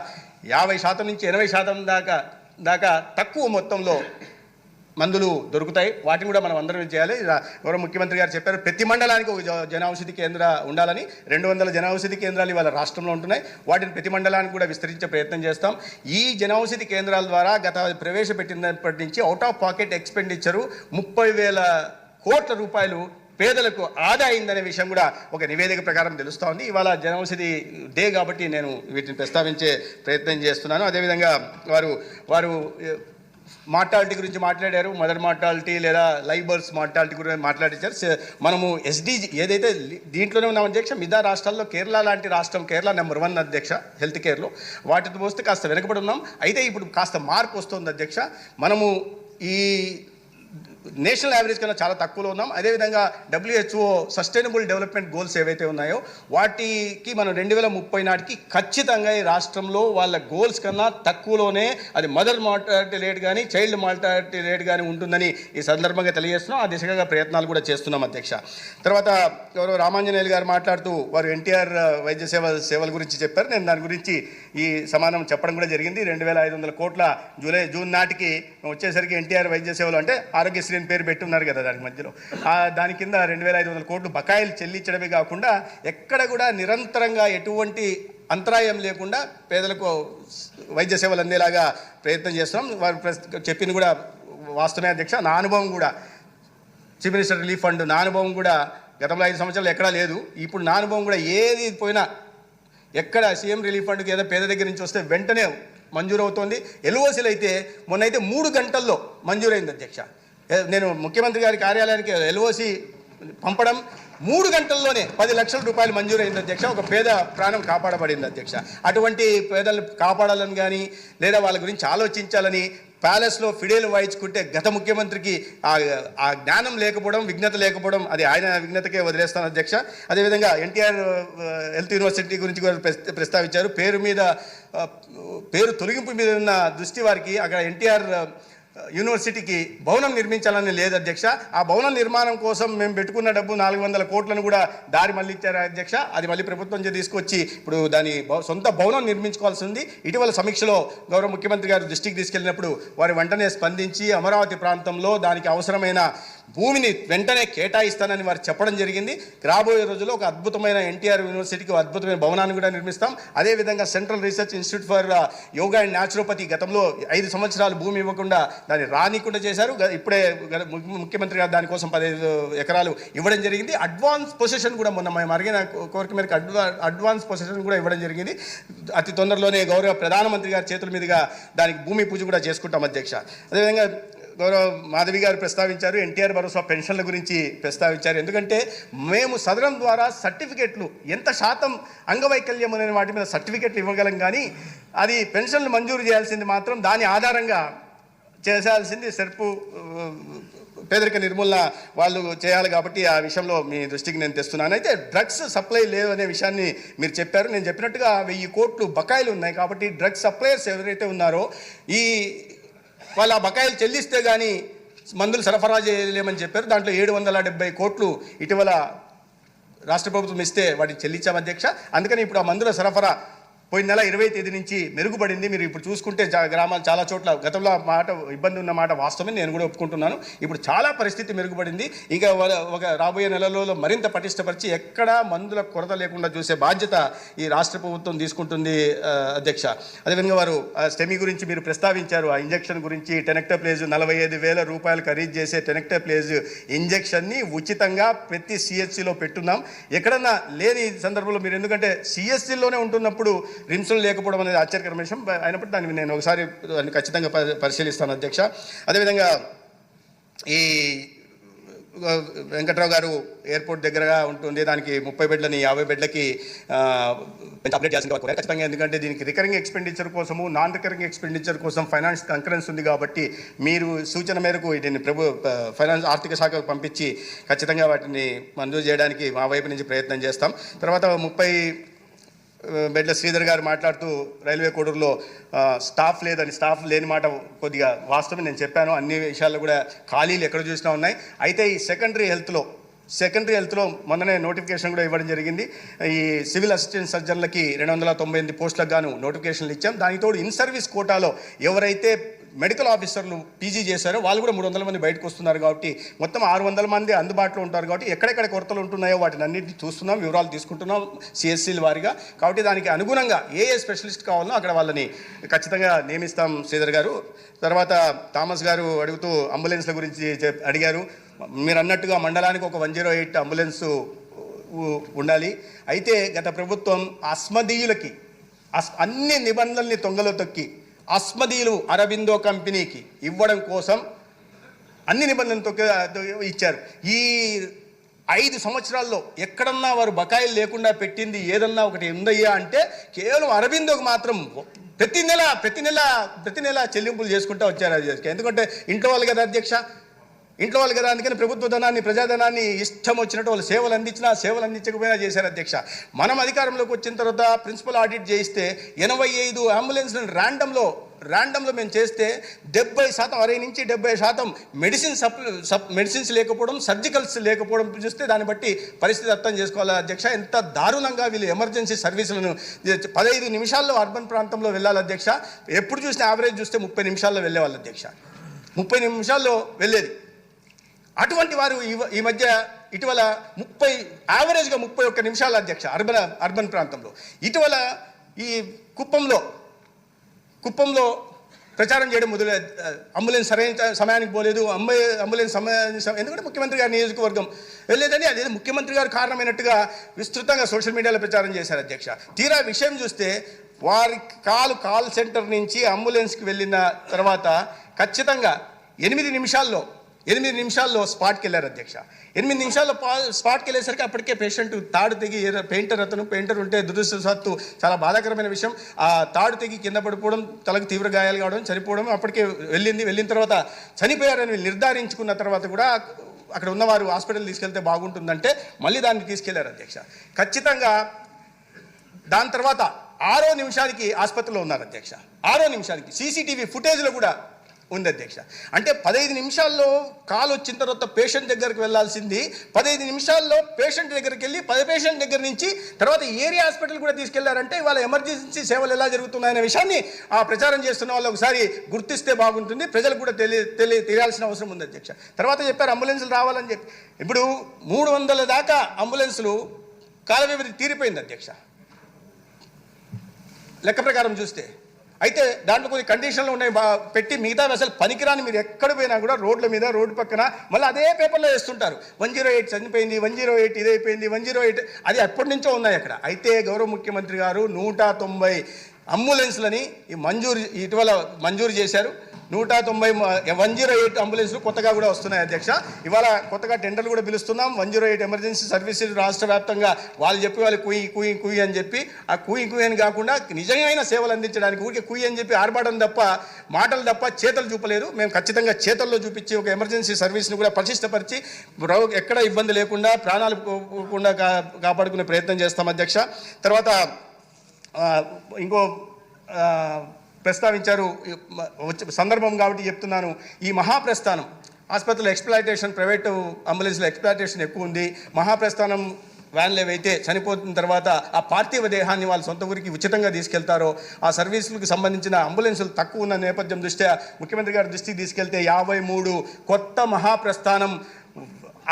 యాభై శాతం నుంచి ఎనభై శాతం దాకా దాకా తక్కువ మొత్తంలో మందులు దొరుకుతాయి. వాటిని కూడా మనం అందరం చేయాలి. ఎవరో ముఖ్యమంత్రి గారు చెప్పారు ప్రతి మండలానికి ఒక జ- కేంద్ర ఉండాలని. రెండు వందల జనౌషధి కేంద్రాలు ఇవాళ రాష్ట్రంలో ఉంటున్నాయి. వాటిని ప్రతి మండలానికి కూడా విస్తరించే ప్రయత్నం చేస్తాం. ఈ జనౌషధి కేంద్రాల ద్వారా గత ప్రవేశపెట్టినప్పటి నుంచి అవుట్ ఆఫ్ పాకెట్ ఎక్స్పెండిచరు ముప్పై వేల కోట్ల రూపాయలు పేదలకు ఆదా అయిందనే విషయం కూడా ఒక నివేదిక ప్రకారం తెలుస్తూ ఉంది ఇవాళ జనౌషధి డే కాబట్టి నేను వీటిని ప్రస్తావించే ప్రయత్నం చేస్తున్నాను. అదేవిధంగా వారు వారు మార్టాలిటీ గురించి మాట్లాడారు మదర్ మార్టాలిటీ లేదా లైబర్స్ మార్టాలిటీ గురించి మాట్లాడించారు. మనము ఎస్డీజీ ఏదైతే దీంట్లోనే ఉన్నాం అధ్యక్ష మిగతా రాష్ట్రాల్లో కేరళ లాంటి రాష్ట్రం కేరళ నెంబర్ వన్ అధ్యక్ష హెల్త్ కేర్లో వాటితో పోస్తే కాస్త వెనకబడి ఉన్నాం. అయితే ఇప్పుడు కాస్త మార్పు వస్తుంది అధ్యక్ష. మనము ఈ నేషనల్ యావరేజ్ కన్నా చాలా తక్కువలో ఉన్నాం. అదేవిధంగా డబ్ల్యూహెచ్ఓ సస్టైనబుల్ డెవలప్మెంట్ గోల్స్ ఏవైతే ఉన్నాయో వాటికి మనం రెండు వేల ముప్పై నాటికి ఖచ్చితంగా ఈ రాష్ట్రంలో వాళ్ళ గోల్స్ కన్నా తక్కువలోనే అది మదర్ మార్టాలిటీ రేట్ కానీ చైల్డ్ మార్టాలిటీ రేట్ కానీ ఉంటుందని ఈ సందర్భంగా తెలియజేస్తున్నాం. ఆ దిశగా ప్రయత్నాలు కూడా చేస్తున్నాం అధ్యక్ష. తర్వాత ఎవరో రామాంజనేయులు గారు మాట్లాడుతూ వారు ఎన్టీఆర్ వైద్య సేవ సేవల గురించి చెప్పారు. నేను దాని గురించి ఈ సమానం చెప్పడం కూడా జరిగింది. రెండు వేల ఐదు వందల కోట్ల జూలై జూన్ నాటికి వచ్చేసరికి ఎన్టీఆర్ వైద్య సేవలు అంటే ఆరోగ్యశ్రీ ప్రెసిడెంట్ పేరు పెట్టున్నారు కదా దాని మధ్యలో. దాని కింద రెండు వేల ఐదు వందల కోట్లు బకాయిలు చెల్లించడమే కాకుండా ఎక్కడ కూడా నిరంతరంగా ఎటువంటి అంతరాయం లేకుండా పేదలకు వైద్య సేవలు అందేలాగా ప్రయత్నం చేస్తున్నాం. వారు ప్రస్- చెప్పింది కూడా వాస్తవమే అధ్యక్ష. నా అనుభవం కూడా చీఫ్ మినిస్టర్ రిలీఫ్ ఫండ్ నా అనుభవం కూడా గతంలో ఐదు సంవత్సరాలు ఎక్కడా లేదు. ఇప్పుడు నా అనుభవం కూడా ఏది పోయినా ఎక్కడ సీఎం రిలీఫ్ ఫండ్కి ఏదో పేద దగ్గర నుంచి వస్తే వెంటనే మంజూరు అవుతోంది ఎల్ఓసీలు అయితే మొన్న అయితే మూడు గంటల్లో మంజూరైంది అధ్యక్ష. నేను ముఖ్యమంత్రి గారి కార్యాలయానికి ఎల్ఓసి పంపడం మూడు గంటల్లోనే పది లక్షల రూపాయలు మంజూరైంది అధ్యక్ష. ఒక పేద ప్రాణం కాపాడబడింది అధ్యక్ష. అటువంటి పేదలను కాపాడాలని కానీ లేదా వాళ్ళ గురించి ఆలోచించాలని ప్యాలెస్లో ఫిడేలు వాయించుకుంటే గత ముఖ్యమంత్రికి ఆ జ్ఞానం లేకపోవడం విఘ్నత లేకపోవడం అది ఆయన విఘ్నతకే వదిలేస్తాను అధ్యక్ష. అదేవిధంగా ఎన్టీఆర్ హెల్త్ యూనివర్సిటీ గురించి కూడా ప్రస్తావించారు. పేరు మీద పేరు తొలగింపు మీద ఉన్న దృష్టి వారికి అక్కడ ఎన్టీఆర్ యూనివర్సిటీకి భవనం నిర్మించాలని లేదు అధ్యక్ష. ఆ భవనం నిర్మాణం కోసం మేము పెట్టుకున్న డబ్బు నాలుగు వందల కోట్లను కూడా దారి మళ్ళీ ఇచ్చారు అధ్యక్ష. అది మళ్ళీ ప్రభుత్వం చే- తీసుకొచ్చి ఇప్పుడు దాని సొంత భవనం నిర్మించుకోవాల్సి ఉంది. ఇటీవల సమీక్షలో గౌరవ ముఖ్యమంత్రి గారు దృష్టికి తీసుకెళ్ళినప్పుడు వారి వెంటనే స్పందించి అమరావతి ప్రాంతంలో దానికి అవసరమైన భూమిని వెంటనే కేటాయిస్తానని వారు చెప్పడం జరిగింది. రాబోయే రోజుల్లో ఒక అద్భుతమైన ఎన్టీఆర్ యూనివర్సిటీకి అద్భుతమైన భవనాన్ని కూడా నిర్మిస్తాం. అదేవిధంగా central research institute for yoga and naturopathy గతంలో ఐదు సంవత్సరాలు భూమి ఇవ్వకుండా దాన్ని రానికుండా చేశారు. ఇప్పుడే ముఖ్యమంత్రి గారు దానికోసం పదిహేను ఎకరాలు ఇవ్వడం జరిగింది. అడ్వాన్స్ పొజిషన్ కూడా మొన్న మేము అడిగిన కోరిక మేరకు అడ్వా అడ్వాన్స్ పొజిషన్ కూడా ఇవ్వడం జరిగింది. అతి తొందరలోనే గౌరవ ప్రధానమంత్రి గారి చేతుల మీదుగా దానికి భూమి పూజ కూడా చేసుకుంటాం అధ్యక్ష. అదేవిధంగా గౌరవ మాధవి గారు ప్రస్తావించారు ఎన్టీఆర్ భరోసా పెన్షన్ల గురించి ప్రస్తావించారు. ఎందుకంటే మేము సదనం ద్వారా సర్టిఫికెట్లు ఎంత శాతం అంగవైకల్యం అనే వాటి మీద సర్టిఫికెట్లు ఇవ్వగలం కానీ అది పెన్షన్లు మంజూరు చేయాల్సింది మాత్రం దాని ఆధారంగా చేసాల్సింది సెర్పు పేదరిక నిర్మూలన వాళ్ళు చేయాలి కాబట్టి ఆ విషయంలో మీ దృష్టికి నేను తెస్తున్నాను. అయితే డ్రగ్స్ సప్లై లేవు అనే విషయాన్ని మీరు చెప్పారు. నేను చెప్పినట్టుగా వెయ్యి కోట్లు బకాయిలు ఉన్నాయి కాబట్టి డ్రగ్స్ సప్లయర్స్ ఎవరైతే ఉన్నారో ఈ వాళ్ళు ఆ బకాయిలు చెల్లిస్తే కానీ మందులు సరఫరా చేయలేమని చెప్పారు. దాంట్లో ఏడు వందల డెబ్బై కోట్లు ఇటీవల రాష్ట్ర ప్రభుత్వం ఇస్తే వాటిని చెల్లించాం అధ్యక్ష. అందుకని ఇప్పుడు ఆ మందుల సరఫరా పోయిన నెల ఇరవై తేదీ నుంచి మెరుగుపడింది. మీరు ఇప్పుడు చూసుకుంటే గ్రామాలు చాలా చోట్ల గతంలో మాట ఇబ్బంది ఉన్న మాట వాస్తవమే నేను కూడా ఒప్పుకుంటున్నాను. ఇప్పుడు చాలా పరిస్థితి మెరుగుపడింది. ఇంకా ఒక రాబోయే నెలలలో మరింత పటిష్టపరిచి ఎక్కడా మందుల కొరత లేకుండా చూసే బాధ్యత ఈ రాష్ట్ర ప్రభుత్వం తీసుకుంటుంది అధ్యక్ష. అదేవిధంగా వారు స్టెమీ గురించి మీరు ప్రస్తావించారు. ఆ ఇంజక్షన్ గురించి టెనెక్టోప్లేజ్ నలభై ఐదు వేల రూపాయలు ఖరీదు చేసే టెనెక్టోప్లేజ్ ఇంజెక్షన్ని ఉచితంగా ప్రతి సిహెచ్సిలో పెట్టున్నాం. ఎక్కడన్నా లేని సందర్భంలో మీరు ఎందుకంటే సిఎస్సిలోనే ఉంటున్నప్పుడు రిమ్స్లు లేకపోవడం అనేది ఆశ్చర్యకరమైన విషయం. అయినప్పటికీ దాన్ని నేను ఒకసారి దాన్ని ఖచ్చితంగా ప- పరిశీలిస్తాను అధ్యక్ష. అదేవిధంగా ఈ వెంకట్రావు గారు ఎయిర్పోర్ట్ దగ్గరగా ఉంటుంది దానికి ముప్పై బెడ్లని యాభై బెడ్లకి అప్డేట్ చేయాల్సింది ఖచ్చితంగా ఎందుకంటే దీనికి రికరింగ్ ఎక్స్పెండిచర్ కోసము నాన్ రికరింగ్ ఎక్స్పెండిచర్ కోసం ఫైనాన్స్ కంకరెన్స్ ఉంది కాబట్టి మీరు సూచన మేరకు దీన్ని ప్రభు ఫైనాన్స్ ఆర్థిక శాఖకు పంపించి ఖచ్చితంగా వాటిని మంజూరు చేయడానికి మా వైపు నుంచి ప్రయత్నం చేస్తాం. తర్వాత ముప్పై బెడ్ల శ్రీధర్ గారు మాట్లాడుతూ రైల్వే కోడూరులో స్టాఫ్ లేదని స్టాఫ్ లేని మాట కొద్దిగా వాస్తవం నేను చెప్పాను. అన్ని విషయాల్లో కూడా ఖాళీలు ఎక్కడ చూసినా ఉన్నాయి. అయితే ఈ సెకండరీ హెల్త్లో సెకండరీ హెల్త్లో మొన్ననే నోటిఫికేషన్ కూడా ఇవ్వడం జరిగింది. ఈ సివిల్ అసిస్టెంట్ సర్జన్లకి రెండు వందల తొంభై ఎనిమిది పోస్టులకు గాను నోటిఫికేషన్లు ఇచ్చాం. దానికి తోడు ఇన్ సర్వీస్ కోటాలో ఎవరైతే మెడికల్ ఆఫీసర్లు పీజీ చేశారో వాళ్ళు కూడా మూడు వందల మంది బయటకు వస్తున్నారు కాబట్టి మొత్తం ఆరు వందల మంది అందుబాటులో ఉంటారు కాబట్టి ఎక్కడెక్కడ కొరతలు ఉంటున్నాయో వాటిని అన్నింటినీ చూస్తున్నాం వివరాలు తీసుకుంటున్నాం సిఎస్సీల వారిగా. కాబట్టి దానికి అనుగుణంగా ఏ ఏ స్పెషలిస్ట్ కావాలో అక్కడ వాళ్ళని ఖచ్చితంగా నియమిస్తాం శ్రీధర్ గారు. తర్వాత థామస్ గారు అడుగుతూ అంబులెన్స్ల గురించి అడిగారు. మీరు అన్నట్టుగా మండలానికి ఒక వన్ జీరో ఎయిట్ అంబులెన్స్ ఉండాలి. అయితే గత ప్రభుత్వం అస్మదీయులకి అస్ అన్ని నిబంధనల్ని తొంగలో తొక్కి అస్మదీయులు అరబిందో కంపెనీకి ఇవ్వడం కోసం అన్ని నిబంధనలతో ఇచ్చారు. ఈ ఐదు సంవత్సరాల్లో ఎక్కడన్నా వారు బకాయిలు లేకుండా పెట్టింది ఏదన్నా ఒకటి ఉందయ్యా అంటే కేవలం అరబిందోకి మాత్రం ప్రతి నెల ప్రతి నెల ప్రతి నెల చెల్లింపులు చేసుకుంటూ వచ్చారు. అధ్యక్ష ఎందుకంటే ఇంట్లో వాళ్ళు కదా అధ్యక్ష? ఇంట్లో వాళ్ళు కదా అందుకని ప్రభుత్వ ధనాన్ని ప్రజాధనాన్ని ఇష్టం వచ్చినట్టు వాళ్ళు సేవలు అందించినా సేవలు అందించకపోయినా చేశారు అధ్యక్ష. మనం అధికారంలోకి వచ్చిన తర్వాత ప్రిన్సిపల్ ఆడిట్ చేయిస్తే ఎనభై ఐదు అంబులెన్స్లను ర్యాండంలో ర్యాండమ్లో మేము చేస్తే డెబ్బై శాతం అరవై నుంచి డెబ్బై శాతం మెడిసిన్ సప్ సప్ మెడిసిన్స్ లేకపోవడం సర్జికల్స్ లేకపోవడం చూస్తే దాన్ని బట్టి పరిస్థితి అర్థం చేసుకోవాలి అధ్యక్ష? ఎంత దారుణంగా వీళ్ళు ఎమర్జెన్సీ సర్వీసులను పదహైదు నిమిషాల్లో అర్బన్ ప్రాంతంలో వెళ్ళాలి అధ్యక్ష. ఎప్పుడు చూసినా యావరేజ్ చూస్తే ముప్పై నిమిషాల్లో వెళ్ళేవాళ్ళు అధ్యక్ష. ముప్పై నిమిషాల్లో వెళ్ళేది. అటువంటి వారు ఈ- ఈ మధ్య ఇటీవల ముప్పై యావరేజ్గా ముప్పై ఒక్క నిమిషాల అధ్యక్ష అర్బన్ అర్బన్ ప్రాంతంలో. ఇటీవల ఈ కుప్పంలో కుప్పంలో ప్రచారం చేయడం మొదలు అంబులెన్స్ సరైన సమయానికి పోలేదు. అంబే అంబులెన్స్ సమయానికి ఎందుకంటే ముఖ్యమంత్రి గారి నియోజకవర్గం వెళ్ళేదని అదే ముఖ్యమంత్రి గారు కారణమైనట్టుగా విస్తృతంగా సోషల్ మీడియాలో ప్రచారం చేశారు అధ్యక్ష. తీరా విషయం చూస్తే వారి కాల్ కాల్ సెంటర్ నుంచి అంబులెన్స్కి వెళ్ళిన తర్వాత ఖచ్చితంగా ఎనిమిది నిమిషాల్లో ఎనిమిది నిమిషాల్లో స్పాట్కి వెళ్ళారు అధ్యక్ష. ఎనిమిది నిమిషాల్లో పా- స్పాట్కి వెళ్ళేసరికి అప్పటికే పేషెంట్ తాడు తెగి ఏదో పెయింటర్ అతను పెయింటర్ ఉంటే దురదృష్టవత్తు చాలా బాధాకరమైన విషయం. ఆ తాడు తెగి కింద పడిపోవడం తలకు తీవ్ర గాయాలు కావడం చనిపోవడం అప్పటికే వెళ్ళింది. వెళ్ళిన తర్వాత చనిపోయారని నిర్ధారించుకున్న తర్వాత కూడా అక్కడ ఉన్నవారు హాస్పిటల్ తీసుకెళ్తే బాగుంటుందంటే మళ్ళీ దాన్ని తీసుకెళ్ళారు అధ్యక్ష. ఖచ్చితంగా దాని తర్వాత ఆరో నిమిషానికి ఆసుపత్రిలో ఉన్నారు అధ్యక్ష. ఆరో నిమిషానికి సీసీటీవీ ఫుటేజ్లో కూడా ఉంది అధ్యక్ష. అంటే పదహైదు నిమిషాల్లో కాల్ వచ్చిన తర్వాత పేషెంట్ దగ్గరికి వెళ్ళాల్సింది. పదహైదు నిమిషాల్లో పేషెంట్ దగ్గరికి వెళ్ళి పది పేషెంట్ దగ్గర నుంచి తర్వాత ఏరియా హాస్పిటల్ కూడా తీసుకెళ్ళారంటే ఇవాళ ఎమర్జెన్సీ సేవలు ఎలా జరుగుతున్నాయనే విషయాన్ని ఆ ప్రచారం చేస్తున్న వాళ్ళు ఒకసారి గుర్తిస్తే బాగుంటుంది. ప్రజలకు కూడా తెలియ తెలియ తెలియాల్సిన అవసరం ఉంది అధ్యక్ష. తర్వాత చెప్పారు అంబులెన్సులు రావాలని చెప్పి. ఇప్పుడు మూడు వందల దాకా అంబులెన్సులు కాల వ్యవధి తీరిపోయింది అధ్యక్ష. లెక్క ప్రకారం చూస్తే. అయితే దాంట్లో కొన్ని కండిషన్లు ఉన్నాయి. బా పెట్టి మిగతా అసలు పనికిరాని మీరు ఎక్కడ పోయినా కూడా రోడ్ల మీద రోడ్డు పక్కన మళ్ళీ అదే పేపర్లో వేస్తుంటారు. వన్ జీరో ఎయిట్ చనిపోయింది వన్ జీరో ఎయిట్ ఇదైపోయింది వన్ జీరో ఎయిట్ అది ఎప్పటి నుంచో ఉన్నాయి అక్కడ. అయితే గౌరవ ముఖ్యమంత్రి గారు నూట తొంభై అంబులెన్స్లని ఈ మంజూరు ఇటీవల మంజూరు చేశారు. నూట తొంభై వన్ జీరో ఎయిట్ అంబులెన్స్లు కొత్తగా కూడా వస్తున్నాయి అధ్యక్ష. ఇవాళ కొత్తగా టెండర్లు కూడా పిలుస్తున్నాం. One zero eight emergency services రాష్ట్ర వ్యాప్తంగా వాళ్ళు చెప్పి వాళ్ళు కుయి కుయి కుయి అని చెప్పి ఆ కుయి కుయి అని కాకుండా నిజమైన సేవలు అందించడానికి ఊరికే కుయి అని చెప్పి ఆర్భాటం తప్ప మాటలు తప్ప చేతలు చూపలేదు. మేము ఖచ్చితంగా చేతల్లో చూపించి ఒక ఎమర్జెన్సీ సర్వీస్ను కూడా పటిష్టపరిచి ఎక్కడ ఇబ్బంది లేకుండా ప్రాణాలు పోకుండా కా కాపాడుకునే ప్రయత్నం చేస్తాం అధ్యక్ష. తర్వాత ఇంకో ప్రస్తావించారు. సందర్భం కాబట్టి చెప్తున్నాను. ఈ మహాప్రస్థానం ఆసుపత్రిలో ఎక్స్ప్లాయిటేషన్ ప్రైవేటు అంబులెన్స్లో ఎక్స్ప్లాయిటేషన్ ఎక్కువ ఉంది. మహాప్రస్థానం వ్యాన్లు ఏవైతే చనిపోతున్న తర్వాత ఆ పార్థివ దేహాన్ని వాళ్ళ సొంత ఊరికి ఉచితంగా తీసుకెళ్తారో ఆ సర్వీసులకు సంబంధించిన అంబులెన్సులు తక్కువ ఉన్న నేపథ్యం దృష్ట్యా ముఖ్యమంత్రి గారి దృష్టికి తీసుకెళ్తే యాభై మూడు కొత్త మహాప్రస్థానం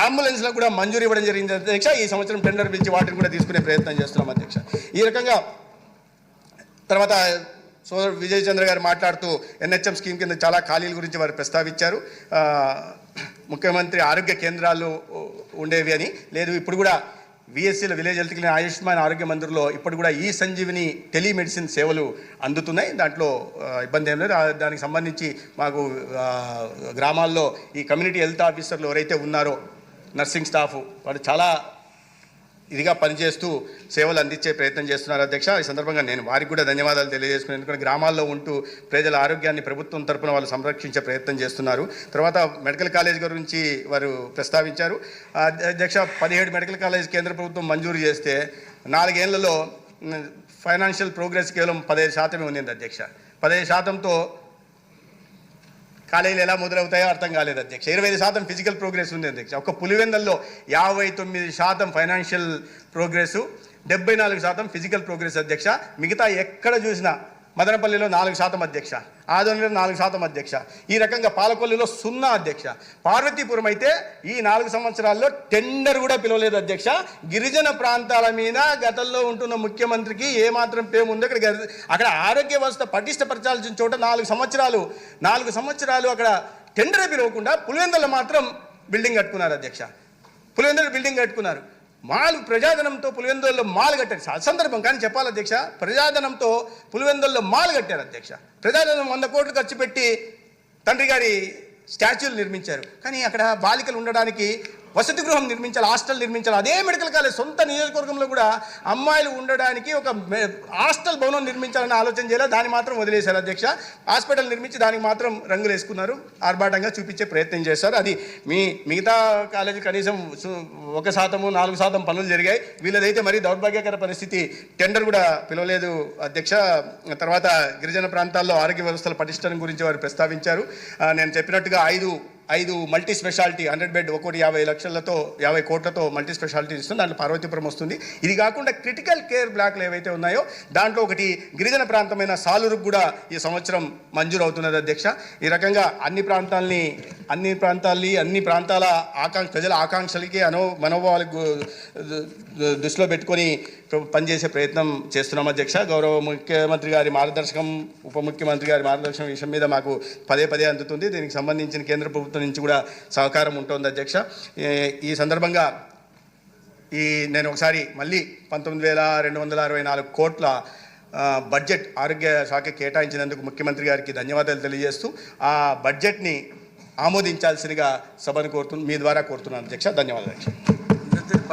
అంబులెన్స్లకు కూడా మంజూరు ఇవ్వడం జరిగింది. అధ్యక్ష ఈ సంవత్సరం టెండర్ పిలిచి వాటిని కూడా తీసుకునే ప్రయత్నం చేస్తున్నాం అధ్యక్ష. ఈ రకంగా తర్వాత సోదరు విజయ్ చంద్ర గారు మాట్లాడుతూ ఎన్హెచ్ఎం స్కీమ్ కింద చాలా ఖాళీల గురించి వారు ప్రస్తావించారు. ముఖ్యమంత్రి ఆరోగ్య కేంద్రాలు ఉండేవి అని. లేదు ఇప్పుడు కూడా విఎస్సీలో village health clinic Ayushman Arogya మందిర్లో ఇప్పుడు కూడా ఈ సంజీవిని టెలిమెడిసిన్ సేవలు అందుతున్నాయి. దాంట్లో ఇబ్బంది ఏం లేదు. దానికి సంబంధించి మాకు గ్రామాల్లో ఈ కమ్యూనిటీ హెల్త్ ఆఫీసర్లు ఎవరైతే ఉన్నారో నర్సింగ్ స్టాఫ్ వాళ్ళు చాలా ఇదిగా పనిచేస్తూ సేవలు అందించే ప్రయత్నం చేస్తున్నారు అధ్యక్ష. ఈ సందర్భంగా నేను వారికి కూడా ధన్యవాదాలు తెలియజేసుకున్నాను ఎందుకంటే గ్రామాల్లో ఉంటూ ప్రజల ఆరోగ్యాన్ని ప్రభుత్వం తరపున వాళ్ళు సంరక్షించే ప్రయత్నం చేస్తున్నారు. తర్వాత మెడికల్ కాలేజ్ గురించి వారు ప్రస్తావించారు. అధ్యక్ష పదిహేడు మెడికల్ కాలేజ్ కేంద్ర ప్రభుత్వం మంజూరు చేస్తే నాలుగేళ్ళలో ఫైనాన్షియల్ ప్రోగ్రెస్ కేవలం పదహైదు శాతమే ఉంది అధ్యక్ష. పదహైదు శాతంతో కాలేజీలు ఎలా మొదలవుతాయో అర్థం కాలేదు అధ్యక్ష. ఇరవై ఐదు శాతం ఫిజికల్ ప్రోగ్రెస్ ఉంది అధ్యక్ష. ఒక పులివెందల్లో యాభై తొమ్మిది శాతం ఫైనాన్షియల్ ప్రోగ్రెస్ డెబ్బై నాలుగు శాతం ఫిజికల్ ప్రోగ్రెస్ అధ్యక్ష. మిగతా ఎక్కడ చూసినా మదనపల్లిలో నాలుగు శాతం అధ్యక్ష ఆదోనిలో నాలుగు శాతం అధ్యక్ష ఈ రకంగా పాలకొల్లులో సున్నా అధ్యక్ష. పార్వతీపురం అయితే ఈ నాలుగు సంవత్సరాల్లో టెండర్ కూడా పిలవలేదు అధ్యక్ష. గిరిజన ప్రాంతాల మీద గతంలో ఉంటున్న ముఖ్యమంత్రికి ఏమాత్రం పేము ఉందో? అక్కడ అక్కడ ఆరోగ్య వ్యవస్థ పటిష్టపరచాల్సిన చోట నాలుగు సంవత్సరాలు నాలుగు సంవత్సరాలు అక్కడ టెండర్ పిలవకుండా పులివెందులు మాత్రం బిల్డింగ్ కట్టుకున్నారు అధ్యక్ష. పులివెందులు బిల్డింగ్ కట్టుకున్నారు. మాలు ప్రజాధనంతో పులివెందుల్లో మాల్ కట్టారు. స- సందర్భం కానీ చెప్పాలి అధ్యక్ష. ప్రజాధనంతో పులివెందుల్లో మాల్ కట్టారు అధ్యక్ష. ప్రజాధనం వంద కోట్లు ఖర్చు పెట్టి తండ్రి గారి స్టాచ్యూలు నిర్మించారు. కానీ అక్కడ బాలికలు ఉండడానికి వసతి గృహం నిర్మించాలి హాస్టల్ నిర్మించాలి. అదే మెడికల్ కాలేజ్ సొంత నియోజకవర్గంలో కూడా అమ్మాయిలు ఉండడానికి ఒక హాస్టల్ భవనం నిర్మించాలని ఆలోచన చేయాలి? దాన్ని మాత్రం వదిలేశారు అధ్యక్ష. హాస్పిటల్ నిర్మించి దానికి మాత్రం రంగులు వేసుకున్నారు. ఆర్భాటంగా చూపించే ప్రయత్నం చేశారు. అది మీ మిగతా కాలేజీ కనీసం ఒక శాతము నాలుగు శాతం పనులు జరిగాయి. వీళ్ళదైతే మరీ దౌర్భాగ్యకర పరిస్థితి. టెండర్ కూడా పిలవలేదు అధ్యక్ష. తర్వాత గిరిజన ప్రాంతాల్లో ఆరోగ్య వ్యవస్థల పటిష్టం గురించి వారు ప్రస్తావించారు. నేను చెప్పినట్టుగా ఐదు ఐదు మల్టీ స్పెషాలిటీ హండ్రెడ్ బెడ్ ఒకటి యాభై లక్షలతో యాభై కోట్లతో మల్టీ స్పెషాలిటీ ఇస్తుంది. దాంట్లో పార్వతీపురం వస్తుంది. ఇది కాకుండా క్రిటికల్ కేర్ బ్లాక్లు ఏవైతే ఉన్నాయో దాంట్లో ఒకటి గిరిజన ప్రాంతమైన సాలూరుకు కూడా ఈ సంవత్సరం మంజూరు అవుతున్నది అధ్యక్ష. ఈ రకంగా అన్ని ప్రాంతాలని అన్ని ప్రాంతాల్ని అన్ని ప్రాంతాల ఆకాంక్ష ప్రజల ఆకాంక్షలకి అనో మనోభావాలకు దృష్టిలో పెట్టుకొని పనిచేసే ప్రయత్నం చేస్తున్నాం అధ్యక్ష. గౌరవ ముఖ్యమంత్రి గారి మార్గదర్శకం ఉప ముఖ్యమంత్రి గారి మార్గదర్శకం విషయం మీద మాకు పదే పదే అందుతుంది. దీనికి సంబంధించిన కేంద్ర ప్రభుత్వం నుంచి కూడా సహకారం ఉంటుంది అధ్యక్ష. ఈ సందర్భంగా ఈ నేను ఒకసారి మళ్ళీ పంతొమ్మిది వేల రెండు వందల అరవై నాలుగు కోట్ల బడ్జెట్ ఆరోగ్య శాఖ కేటాయించినందుకు ముఖ్యమంత్రి గారికి ధన్యవాదాలు తెలియజేస్తూ ఆ బడ్జెట్ని ఆమోదించాల్సిందిగా సభను కోరుతు మీ ద్వారా కోరుతున్నాను అధ్యక్ష. ధన్యవాదాలు. అధ్యక్ష